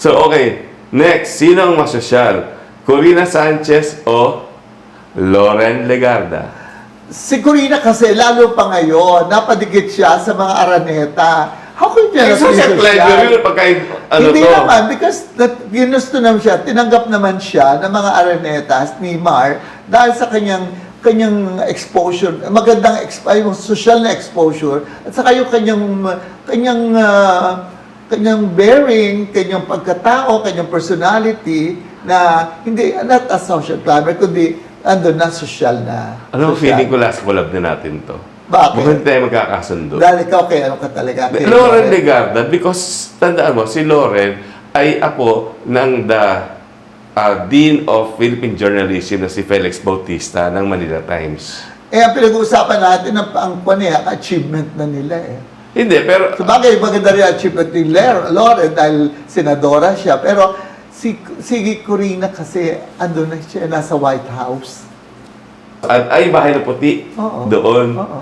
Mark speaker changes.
Speaker 1: So, okay. Next, sino ang masosyal? Corina Sanchez o Loren Legarda?
Speaker 2: Si Corina kasi, lalo pa ngayon, napadikit siya sa mga araneta. How could you not social?
Speaker 1: yun pagka ano
Speaker 2: Hindi
Speaker 1: to?
Speaker 2: naman, because that, ginusto naman siya, tinanggap naman siya ng mga arenetas ni Mar dahil sa kanyang kanyang exposure, magandang exp- ay, social na exposure, at saka yung kanyang kanyang ah, kanyang bearing, kanyang pagkatao, kanyang personality na hindi not a social climber kundi andun na social na.
Speaker 1: Ano
Speaker 2: social.
Speaker 1: feeling ko last collab na natin to?
Speaker 2: Bakit?
Speaker 1: Mukhang hindi tayo magkakasundo.
Speaker 2: Dahil ikaw kay ano ka talaga. kay
Speaker 1: Loren Legarda, because tandaan mo, si Loren ay apo ng the uh, Dean of Philippine Journalism na si Felix Bautista ng Manila Times.
Speaker 2: Eh, ang pinag-uusapan natin, ang, ang eh, ang achievement na nila eh.
Speaker 1: Hindi, pero
Speaker 2: So bagay, maganda rin achievement ni Lauren dahil senadora siya. Pero si, si Corina kasi andun na siya, nasa White House.
Speaker 1: at ay bahay na puti
Speaker 2: Oo.
Speaker 1: doon.
Speaker 2: Oo.